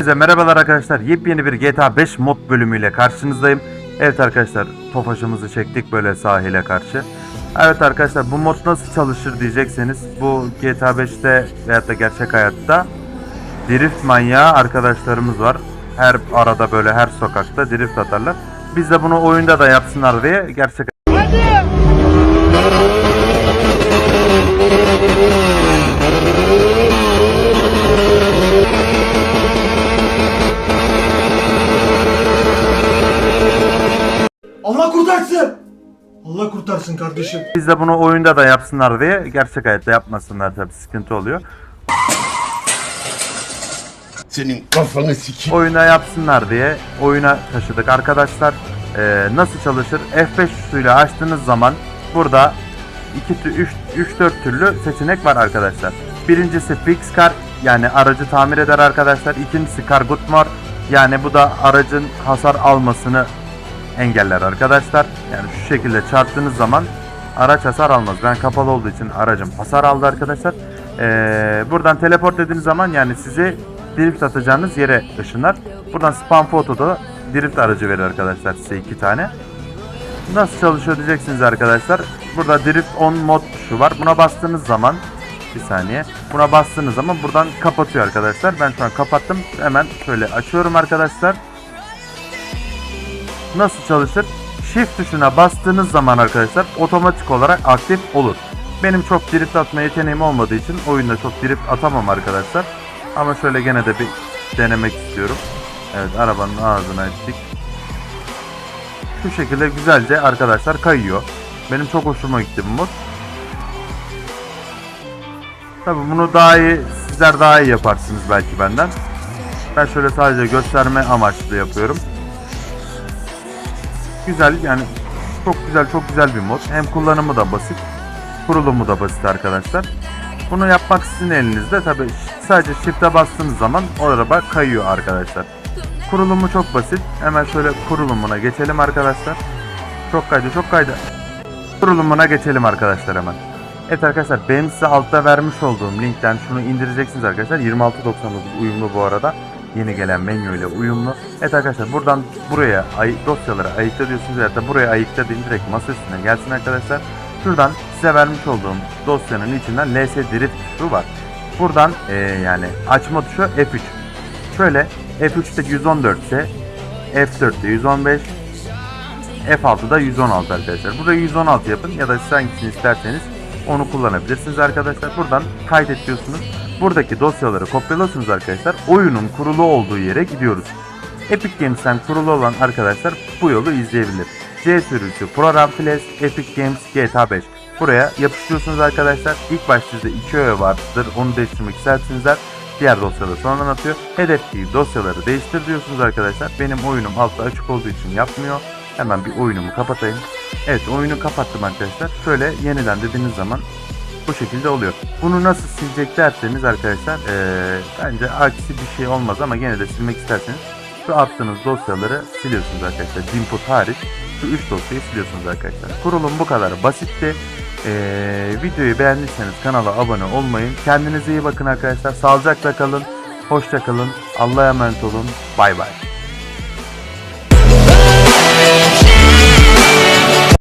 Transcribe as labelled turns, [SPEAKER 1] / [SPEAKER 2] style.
[SPEAKER 1] Size merhabalar arkadaşlar. Yepyeni bir GTA 5 mod bölümüyle karşınızdayım. Evet arkadaşlar, Tofaş'ımızı çektik böyle sahile karşı. Evet arkadaşlar, bu mod nasıl çalışır diyecekseniz, bu GTA 5'te veyahut da gerçek hayatta drift manyağı arkadaşlarımız var. Her arada böyle her sokakta drift atarlar. Biz de bunu oyunda da yapsınlar diye gerçek
[SPEAKER 2] Allah kurtarsın. Allah kurtarsın kardeşim.
[SPEAKER 1] biz de bunu oyunda da yapsınlar diye gerçek hayatta yapmasınlar tabii sıkıntı oluyor.
[SPEAKER 3] Senin kafanı sikeyim.
[SPEAKER 1] oyuna yapsınlar diye oyuna taşıdık arkadaşlar. Ee, nasıl çalışır? F5 tuşuyla açtığınız zaman burada 2 3 3 4 türlü seçenek var arkadaşlar. Birincisi fix car yani aracı tamir eder arkadaşlar. İkincisi car good more yani bu da aracın hasar almasını engeller arkadaşlar. Yani şu şekilde çarptığınız zaman araç hasar almaz. Ben kapalı olduğu için aracım hasar aldı arkadaşlar. Ee, buradan teleport dediğiniz zaman yani sizi drift atacağınız yere ışınlar. Buradan spam photo'da drift aracı verir arkadaşlar size iki tane. Nasıl çalışıyor diyeceksiniz arkadaşlar. Burada drift on mod tuşu var. Buna bastığınız zaman bir saniye. Buna bastığınız zaman buradan kapatıyor arkadaşlar. Ben şu an kapattım. Hemen şöyle açıyorum arkadaşlar. Nasıl çalışır? Shift tuşuna bastığınız zaman arkadaşlar otomatik olarak aktif olur. Benim çok drift atma yeteneğim olmadığı için oyunda çok drift atamam arkadaşlar. Ama şöyle gene de bir denemek istiyorum. Evet arabanın ağzına ettik. Şu şekilde güzelce arkadaşlar kayıyor. Benim çok hoşuma gitti bu mod. Tabi bunu daha iyi sizler daha iyi yaparsınız belki benden. Ben şöyle sadece gösterme amaçlı yapıyorum. Güzel yani çok güzel çok güzel bir mod. Hem kullanımı da basit, kurulumu da basit arkadaşlar. Bunu yapmak sizin elinizde. Tabi sadece shift'e bastığınız zaman o araba kayıyor arkadaşlar. Kurulumu çok basit. Hemen şöyle kurulumuna geçelim arkadaşlar. Çok kaydı çok kaydı. Kurulumuna geçelim arkadaşlar hemen. Evet arkadaşlar benim size altta vermiş olduğum linkten şunu indireceksiniz arkadaşlar. 26.99 uyumlu bu arada. Yeni gelen menü ile uyumlu. Evet arkadaşlar buradan buraya ay dosyaları ayıkla diyorsunuz ya da buraya ayıkla deyin direkt masa üstüne gelsin arkadaşlar. Şuradan size vermiş olduğum dosyanın içinden ls drift tuşu var. Buradan eee, yani açma tuşu F3. Şöyle F3'te 114 ise F4'te 115 F6'da 116 arkadaşlar. Burayı 116 yapın ya da siz hangisini isterseniz onu kullanabilirsiniz arkadaşlar. Buradan kaydet diyorsunuz. Buradaki dosyaları kopyalıyorsunuz arkadaşlar. Oyunun kurulu olduğu yere gidiyoruz. Epic Games'ten kurulu olan arkadaşlar bu yolu izleyebilir. C sürücü Program Flash Epic Games GTA 5. Buraya yapıştırıyorsunuz arkadaşlar. İlk başta sizde 2 öğe vardır. Onu değiştirmek isterseniz de diğer dosyaları sonradan atıyor. Hedefli dosyaları değiştir diyorsunuz arkadaşlar. Benim oyunum altta açık olduğu için yapmıyor. Hemen bir oyunumu kapatayım. Evet oyunu kapattım arkadaşlar. Şöyle yeniden dediğiniz zaman bu şekilde oluyor. Bunu nasıl silecek derseniz arkadaşlar eee, bence aksi bir şey olmaz ama gene de silmek isterseniz şu attığınız dosyaları siliyorsunuz arkadaşlar. Input hariç şu 3 dosyayı siliyorsunuz arkadaşlar. Kurulum bu kadar basitti. Eee, videoyu beğendiyseniz kanala abone olmayın. Kendinize iyi bakın arkadaşlar. Sağlıcakla kalın. Hoşça kalın. Allah'a emanet olun. Bay bay.